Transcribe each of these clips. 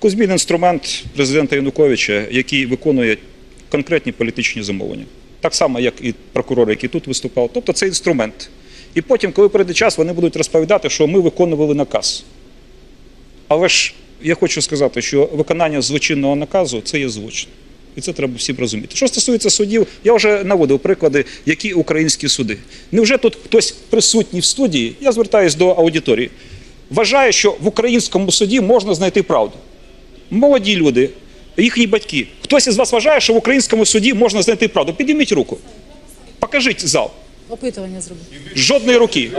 Кузьмін інструмент президента Януковича, який виконує конкретні політичні замовлення. Так само, як і прокурор, який тут виступав. Тобто це інструмент. І потім, коли прийде час, вони будуть розповідати, що ми виконували наказ. Але ж я хочу сказати, що виконання злочинного наказу це є злочин. І це треба всім розуміти. Що стосується судів, я вже наводив приклади, які українські суди. Невже тут хтось присутній в студії? Я звертаюся до аудиторії. Вважає, що в українському суді можна знайти правду. Молоді люди, їхні батьки. Хтось із вас вважає, що в українському суді можна знайти правду. Підніміть руку. Покажіть зал. Опитування зробити. Жодної руки.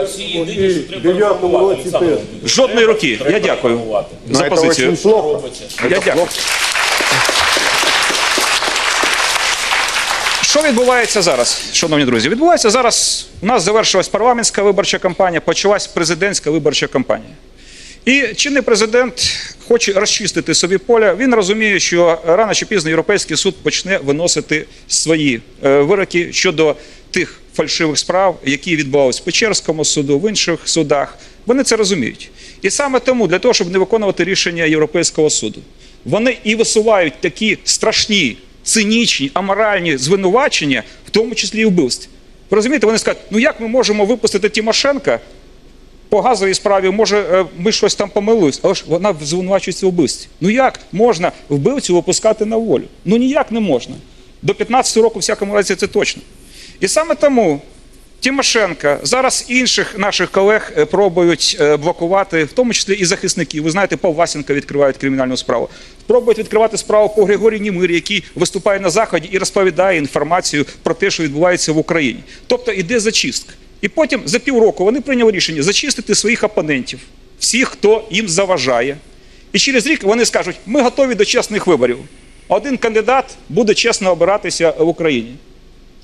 Жодної руки. Я дякую за позицію. Я дякую. Що відбувається зараз, шановні друзі? Відбувається зараз. У нас завершилась парламентська виборча кампанія, почалась президентська виборча кампанія. І чинний президент хоче розчистити собі поля. Він розуміє, що рано чи пізно Європейський суд почне виносити свої е, вироки щодо тих фальшивих справ, які відбувалися в Печерському суду, в інших судах. Вони це розуміють. І саме тому, для того, щоб не виконувати рішення Європейського суду, вони і висувають такі страшні, цинічні, аморальні звинувачення, в тому числі і вбивстві. Ви розумієте, вони скажуть, ну як ми можемо випустити Тимошенка по газовій справі, може, е, ми щось там помилились, але ж вона звинувачується в вбивстві. Ну як можна вбивцю випускати на волю? Ну ніяк не можна. До 15 року, в всякому разі, це точно. І саме тому Тимошенка, зараз інших наших колег е, пробують е, блокувати, в тому числі і захисників. Ви знаєте, Пав Васенка відкривають кримінальну справу. Пробують відкривати справу по Григорію Німирі, який виступає на заході і розповідає інформацію про те, що відбувається в Україні. Тобто іде зачистка. І потім за півроку вони прийняли рішення зачистити своїх опонентів, всіх, хто їм заважає. І через рік вони скажуть: ми готові до чесних виборів. Один кандидат буде чесно обиратися в Україні.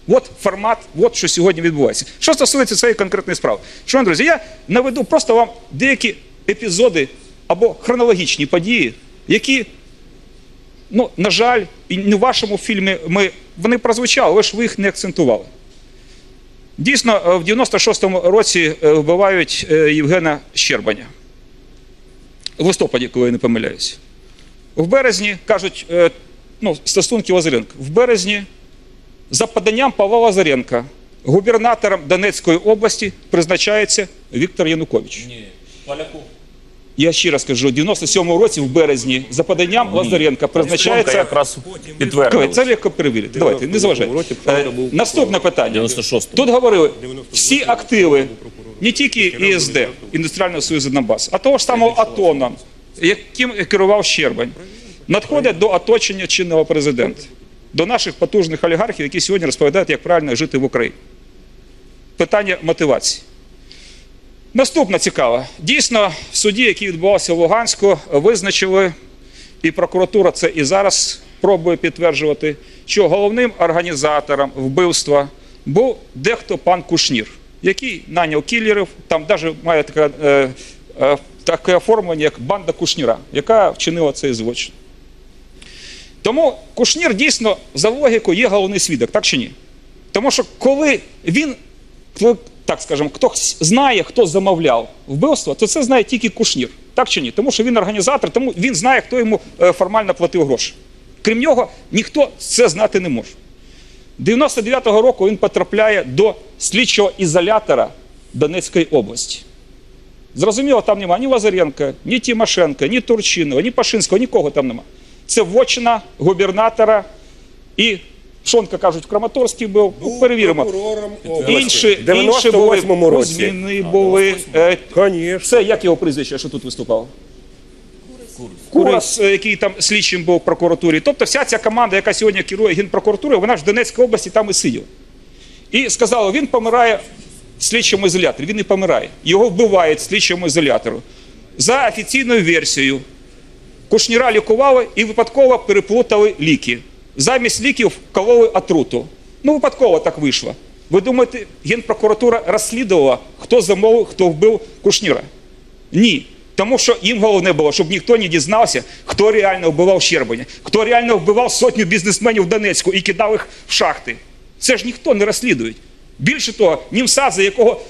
От формат, от що сьогодні відбувається. Що стосується цієї конкретної справи. Шановні друзі, я наведу просто вам деякі епізоди або хронологічні події, які, ну, на жаль, і не в вашому фільмі ми, вони прозвучали, але ж ви їх не акцентували. Дійсно, е, в 96-му році е, вбивають е, Євгена Щербаня. В листопаді, коли я не помиляюсь. В березні кажуть, ну, стосунки Лазаренка. В березні за поданням Павла Лазаренка губернатором Донецької області призначається Віктор Янукович. Ні, Поляков. Я ще раз кажу, в 97-му році, в березні, за поданням Лазаренка призначається. якраз підтвердили. це легко перевірити. Давайте, не заважайте. році Е, Наступне питання. 96-му. Тут говорили, всі активи, не тільки ІСД, Індустріального Союзу Донбас, а того ж самого АТОНа, яким керував Щербань, надходять до оточення чинного президента, до наших потужних олігархів, які сьогодні розповідають, як правильно жити в Україні. Питання мотивації. Наступне цікаве. Дійсно, суді, який відбувався в Луганську, визначили, і прокуратура це і зараз пробує підтверджувати, що головним організатором вбивства був дехто пан Кушнір, який наняв кілерів, там навіть має таке, е, е, таке оформлення, як банда Кушніра, яка вчинила цей злочин. Тому Кушнір дійсно за логікою є головний свідок, так чи ні? Тому що коли він, так скажемо, хто знає, хто замовляв вбивство, то це знає тільки Кушнір. Так чи ні? Тому що він організатор, тому він знає, хто йому е, формально платив гроші. Крім нього, ніхто це знати не може. 99-го року він потрапляє до слідчого ізолятора Донецької області. Зрозуміло, там немає ні Лазаренка, ні Тимошенка, ні Турчинова, ні Пашинського, нікого там немає. Це вочина губернатора і Шонка кажуть, в Краматорській був. Ну, перевіримо. Інші. Інші були 98-му. Кузьміни були. Е, це як його прізвище, що тут виступав? Курас, е, який там слідчим був в прокуратурі. Тобто вся ця команда, яка сьогодні керує генпрокуратурою, вона ж в Донецькій області там і сиділа. І сказали, він помирає в слідчому ізоляторі. Він не помирає. Його вбивають в слідчому ізолятору. За офіційною версією, Кушніра лікували і випадково переплутали ліки. Замість ліків вкололи отруту. Ну, випадково так вийшло. Ви думаєте, Генпрокуратура розслідувала, хто замовив, хто вбив Кушніра? Ні. Тому що їм головне було, щоб ніхто не дізнався, хто реально вбивав Щербаня, хто реально вбивав сотню бізнесменів Донецьку і кидав їх в шахти. Це ж ніхто не розслідує. Більше того, Німса, за якого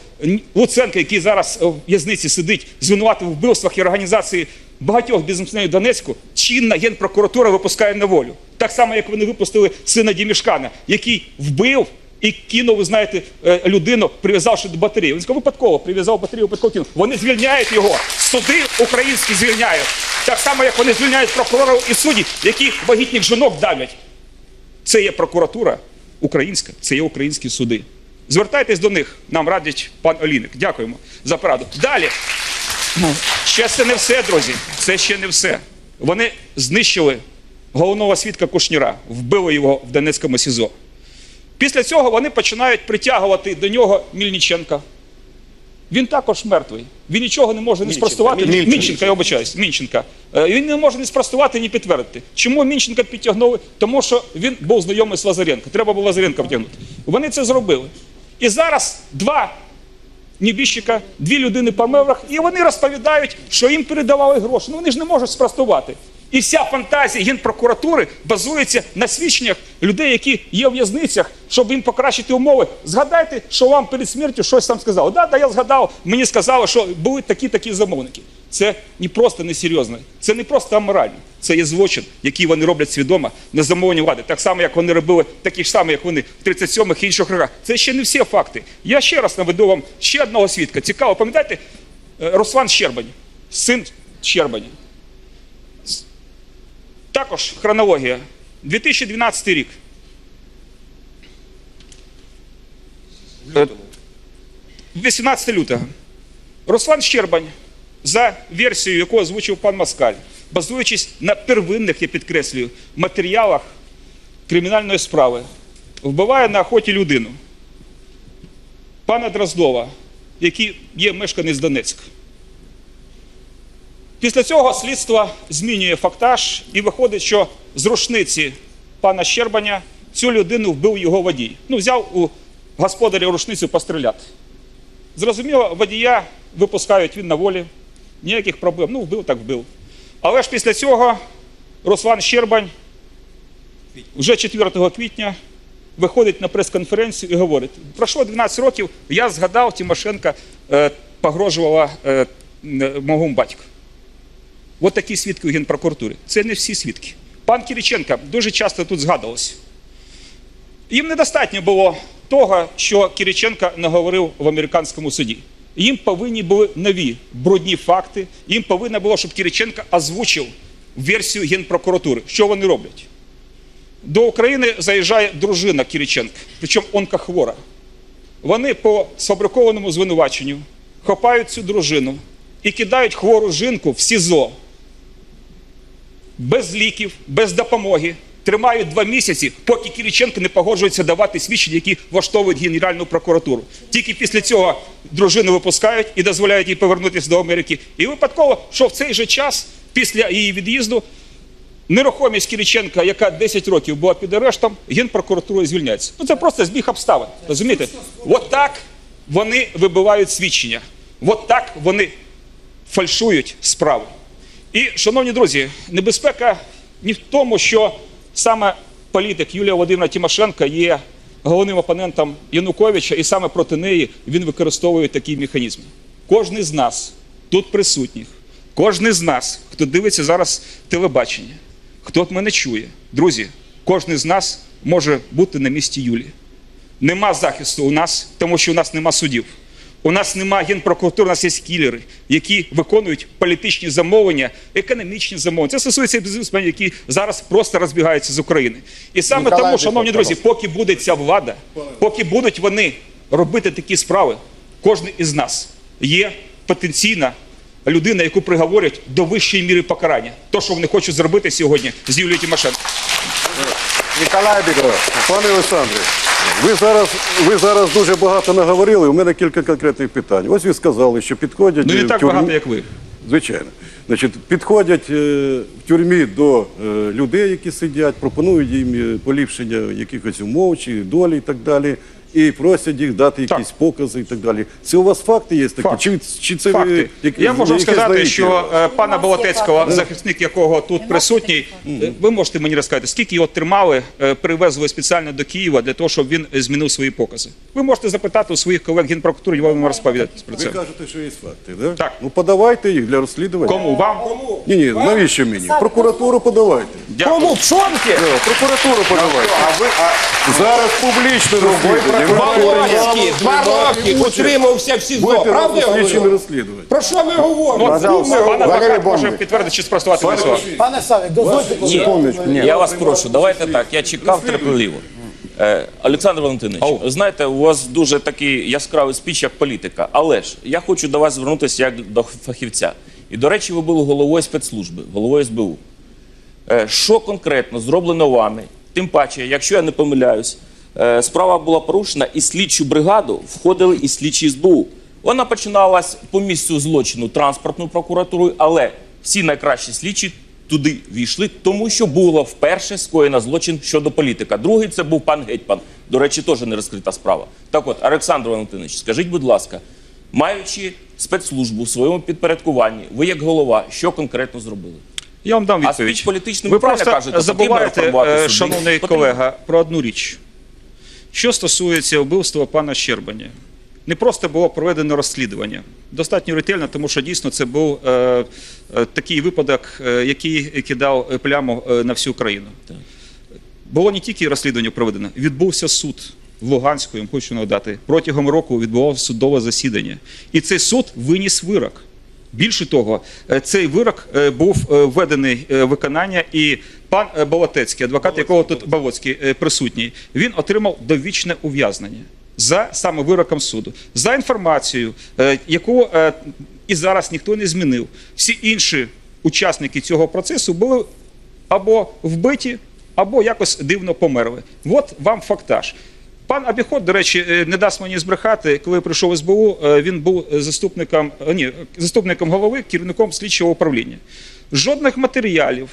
Луценко, який зараз в в'язниці сидить, звинуватив в вбивствах і організації багатьох бізнесменів Донецьку чинна генпрокуратура випускає на волю. Так само, як вони випустили сина Дімішкана, який вбив і кинув, ви знаєте, е, людину, прив'язавши до батареї. Він сказав, випадково прив'язав батарею, випадково кинув. Вони звільняють його. Суди українські звільняють. Так само, як вони звільняють прокурорів і суддів, які вагітних жінок давлять. Це є прокуратура українська, це є українські суди. Звертайтесь до них, нам радить пан Оліник. Дякуємо за пораду. Далі. Ще це не все, друзі. Це ще не все. Вони знищили головного свідка Кушніра, вбили його в Донецькому СІЗО. Після цього вони починають притягувати до нього Мільниченка. Він також мертвий. Він нічого не може не спростувати. Мільченка. Мінченка, я обичаюсь, Мінченка. Е, Він не може не спростувати, ні підтвердити. Чому Мінченка підтягнули? Тому що він був знайомий з Лазаренко. Треба було Лазаренка втягнути. Вони це зробили. І зараз два небіжчика, дві людини по меврах, і вони розповідають, що їм передавали гроші. Ну вони ж не можуть спростувати. І вся фантазія генпрокуратури базується на свідченнях людей, які є в в'язницях, щоб їм покращити умови. Згадайте, що вам перед смертю щось там сказали. Да, да, я згадав, мені сказали, що були такі-такі замовники. Це не просто несерйозно, це не просто аморально. Це є злочин, який вони роблять свідомо на замовлення влади. Так само, як вони робили, такі ж самі, як вони в 37-х і інших роках. Це ще не всі факти. Я ще раз наведу вам ще одного свідка. Цікаво, пам'ятаєте, е, Руслан Щербань, син Щербаня. Також хронологія. 2012 рік. Е, 18 лютого. Руслан Щербань, за версією, яку озвучив пан Москаль, базуючись на первинних, я підкреслюю, матеріалах кримінальної справи, вбиває на охоті людину. Пана Дроздова, який є мешканець Донецька. Після цього слідство змінює фактаж і виходить, що з рушниці пана Щербаня цю людину вбив його водій. Ну, взяв у господаря рушницю постріляти. Зрозуміло, водія випускають він на волі, ніяких проблем. Ну, вбив, так вбив. Але ж після цього Руслан Щербань вже 4 квітня виходить на прес-конференцію і говорить: пройшло 12 років, я згадав, Тимошенко е, погрожувала е, м, моєму батьку. От такі свідки у Генпрокуратурі. Це не всі свідки. Пан Кириченко дуже часто тут згадувався. Їм недостатньо було того, що Кириченко наговорив в американському суді. Їм повинні були нові брудні факти. Їм повинно було, щоб Кириченко озвучив версію Генпрокуратури. Що вони роблять? До України заїжджає дружина Кириченка, причому онкохвора. Вони по сфабрикованому звинуваченню хапають цю дружину і кидають хвору жінку в СІЗО без ліків, без допомоги. Тримають два місяці, поки Кириченко не погоджується давати свідчення, які влаштовують Генеральну прокуратуру. Тільки після цього дружину випускають і дозволяють їй повернутися до Америки. І випадково, що в цей же час, після її від'їзду, нерухомість Кириченка, яка 10 років була під арештом, генпрокуратурою звільняється. Ну це просто збіг обставин. Розумієте? От так вони вибивають свідчення. От так вони фальшують справи. І, шановні друзі, небезпека не в тому, що саме політик Юлія Володимирівна Тимошенко є головним опонентом Януковича, і саме проти неї він використовує такі механізми. Кожний з нас, тут присутніх, кожний з нас, хто дивиться зараз телебачення, хто мене чує, друзі, кожен з нас може бути на місці Юлії. Нема захисту у нас, тому що у нас нема судів. У нас нема генпрокуратури, у нас є кілери, які виконують політичні замовлення, економічні замовлення. Це стосується і бізнесменів, які зараз просто розбігаються з України. І саме Ніколай тому, шановні друзі, поки буде ця влада, поки будуть вони робити такі справи, кожен із нас є потенційна людина, яку приговорять до вищої міри покарання. То, що вони хочуть зробити сьогодні з Юлією Тимошенко. Ніколай Біков. Пане Олександре, ви зараз, ви зараз дуже багато наговорили. У мене кілька конкретних питань. Ось ви сказали, що підходять Ну не так тюрму. багато, як ви. Звичайно. Значить, підходять е, в тюрмі до е, людей, які сидять, пропонують їм е, поліпшення якихось умов чи долі і так далі. І просять їх дати якісь покази і так далі. Це у вас факти є такі? Факт. Чи, чи це Факти. ви як- Я можу сказати, знаєте? що е, пана Болотецького, факти. захисник якого тут присутній, е, ви можете мені розказати, скільки його тримали, е, привезли спеціально до Києва для того, щоб він е, змінив свої покази. Ви можете запитати у своїх колег генпрокуратури, і вони вам розповідати про Ви це. кажете, що є факти, да? Так. Ну подавайте їх для розслідування. Кому вам? Ні, ні, навіщо мені? Прокуратуру подавайте. Дякую. Кому пшонки? Прокуратуру подавайте. А ви, а, Зараз публічне розслідування. Ви Два роки, утримався в СІЗО. Правда я говорю? розслідувати. Про що ми говоримо? Пожалуйста. З ми Пан говоримо? Адвокат може підтвердити чи спростувати мої слова. Пане Савік, дозвольте Ні, Секундочку, я вас прошу, давайте так. Я чекав терпеливо. Е, Олександр Валентинович, ви знаєте, у вас дуже такий яскравий спіч як політика. Але ж я хочу до вас звернутися як до фахівця. І, до речі, ви були головою спецслужби, головою СБУ. Е, Що конкретно зроблено вами? Тим паче, якщо я не помиляюсь, е, справа була порушена, і слідчу бригаду входили і слідчі СБУ. Вона починалась по місцю злочину транспортною прокуратурою, але всі найкращі слідчі туди війшли, тому що було вперше скоєно злочин щодо політика. Другий це був пан Гетьман. До речі, теж не розкрита справа. Так от, Олександр Валентинович, скажіть, будь ласка, маючи спецслужбу в своєму підпорядкуванні, ви як голова, що конкретно зробили? Я вам дам А відповідь. спіч політичним Ви правильно просто кажете, забуваєте, е, шановний колега, про одну річ. Що стосується вбивства пана Щербаня, не просто було проведено розслідування. Достатньо ретельно, тому що дійсно це був е, е, такий випадок, е, який кидав пляму е, на всю країну. Було не тільки розслідування проведено, відбувся суд в Луганську, я вам хочу нагадати. Протягом року відбувалося судове засідання. І цей суд виніс вирок. Більше того, е, цей вирок е, був е, введений в виконання, і пан Болотецький, адвокат якого тут Болоцький присутній, він отримав довічне ув'язнення за саме вироком суду. За інформацією, яку і зараз ніхто не змінив. Всі інші учасники цього процесу були або вбиті, або якось дивно померли. От вам фактаж. Пан Абіхот, до речі, е, не дасть мені збрехати, коли прийшов СБУ, е, він був заступником, е, ні, заступником голови, керівником слідчого управління. Жодних матеріалів,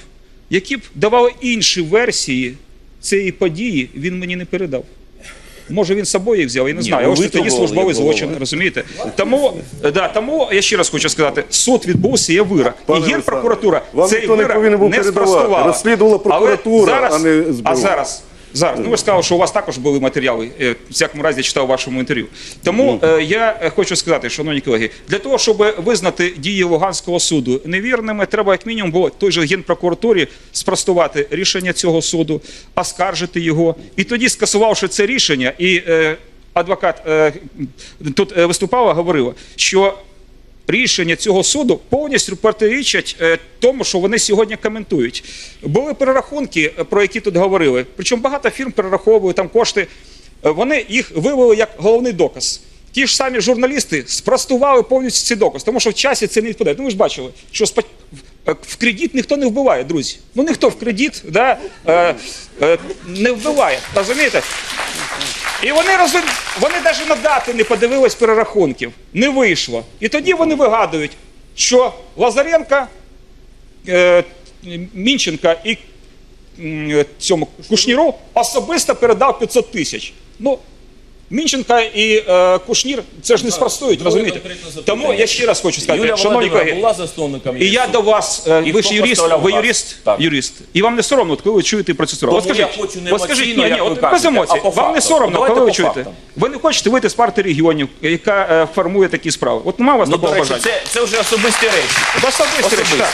які б давали інші версії цієї події, він мені не передав. Може, він з собою їх взяв, я не Ні, знаю. ну, Ось тоді службовий злочин, розумієте? Тому, да, тому я ще раз хочу сказати: суд відбувся, є вирок. Пане і генпрокуратура цей не вирок був не спростувала. Розслідувала прокуратура, Але зараз, а не СБУ. А зараз, зараз. Ну ви сказали, що у вас також були матеріали. е, В всякому разі, я читав в вашому інтерв'ю. Тому Ну. е, я е, хочу сказати, шановні колеги, для того, щоб визнати дії Луганського суду невірними, треба як мінімум було той же генпрокуратурі спростувати рішення цього суду, оскаржити його, і тоді, скасувавши це рішення, і е, адвокат е, тут виступала, говорила, що рішення цього суду повністю протирічать е, тому, що вони сьогодні коментують. Були перерахунки, е, про які тут говорили. Причому багато фірм перераховують там кошти. Е, Вони їх вивели як головний доказ. Ті ж самі журналісти спростували повністю цей доказ, тому що в часі це не відповідає. Ну ви ж бачили, що в- кредит ніхто не вбиває, друзі. Ну ніхто в кредит да, не вбиває. Розумієте? І вони розум... вони навіть на дати не подивились перерахунків, не вийшло. І тоді вони вигадують, що Лазаренка, е, Мінченка і е, цьому Кушніру особисто передав 500 тисяч. Ну, Мінченка і е, Кушнір це ж не спростують, розумієте? Тому я ще раз хочу сказати, Юлія шановні Володимирівна колеги, була засновником і я до вас, е, І ви хто ж юрист, поставляв ви газ? юрист, Так. юрист. І вам не соромно, от коли ви чуєте про цю. Тому От я хочу не от скажіть, емоційно, ні, ні, як ви от без кажете, емоцій. а по Вам не фактам. соромно, Давайте коли ви по чуєте. фактам. Ви не хочете вийти з партії регіонів, яка е, формує такі справи. От немає у вас Ну, до такого речі, бажання. це, це вже особисті речі. Особисті речі, так.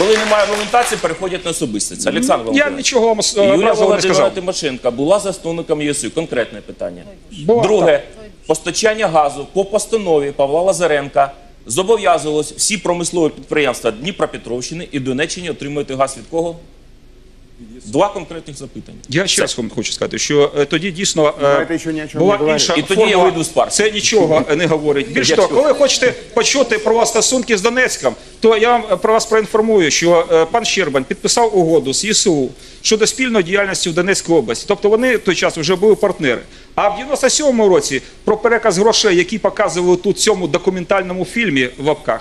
Коли немає аргументації, переходять на особистість. Олександр Я Володимирович. нічого вам е, Юлія не Володимирівна сказав. Тимошенко була засновником ЄСУ. Конкретне питання. Була, Друге, постачання газу по постанові Павла Лазаренка зобов'язувалось всі промислові підприємства Дніпропетровщини і Донеччини отримувати газ від кого? Два конкретних запитання. Я ще раз вам хочу сказати, що е, тоді дійсно е, Знаєте, що ні о чому була не інша І тоді я формула. вийду з партії. Це нічого не говорить. Більше того, коли хочете почути про стосунки з Донецьком, то я вам е, про вас проінформую, що е, пан Щербан підписав угоду з ЄСУ щодо спільної діяльності в Донецькій області. Тобто вони в той час вже були партнери. А в 97-му році про переказ грошей, які показували тут в цьому документальному фільмі в лапках,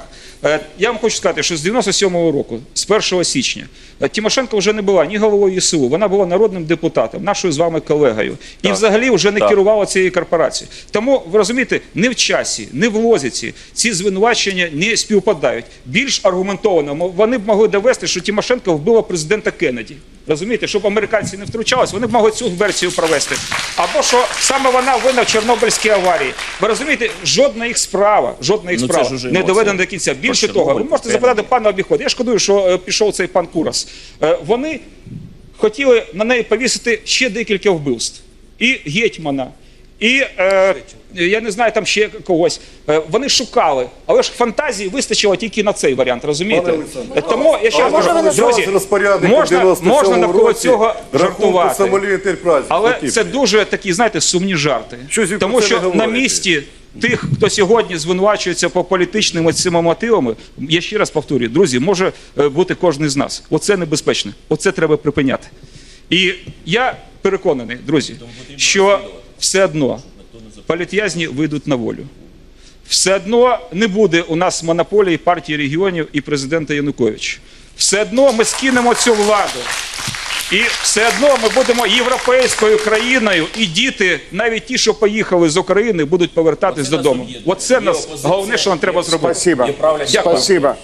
Я вам хочу сказати, що з 97-го року, з 1 січня, е, Тимошенко вже не була ні головою СУ, вона була народним депутатом, нашою з вами колегою. І взагалі вже не Так. керувала цією корпорацією. Тому ви розумієте, не в часі, не в лозіці ці звинувачення не співпадають. Більш аргументовано вони б могли довести, що Тимошенко вбила президента Кеннеді. Розумієте, щоб американці не втручались, вони б могли цю версію провести. Або що саме вона винна в Чорнобильській аварії. Ви розумієте, жодна їх справа, жодна їх Ну, справа не доведена до кінця. Більше того, ви можете запитати пана обіходу. Я шкодую, що е, пішов цей пан Курас. Е, Вони хотіли на неї повісити ще декілька вбивств. І гетьмана, і е, я не знаю, там ще когось. Е, вони шукали, але ж фантазії вистачило тільки на цей варіант, розумієте? Е, Тому я ще раз кажу, друзі, можна, можна навколо цього жартувати. Але це дуже такі, знаєте, сумні жарти. Щось ви про Тому це що на говорите. місці тих, хто сьогодні звинувачується по політичним цими мотивами, я ще раз повторюю, друзі, може е, бути кожен з нас. Оце небезпечно. Оце треба припиняти. І я переконаний, друзі, що все одно політв'язні вийдуть на волю. Все одно не буде у нас монополії партії регіонів і президента Януковича. Все одно ми скинемо цю владу. І все одно ми будемо європейською країною, і діти, навіть ті, що поїхали з України, будуть повертатись додому. Оце нас головне, що нам треба зробити. Спасибо. Дякую. Спасибо.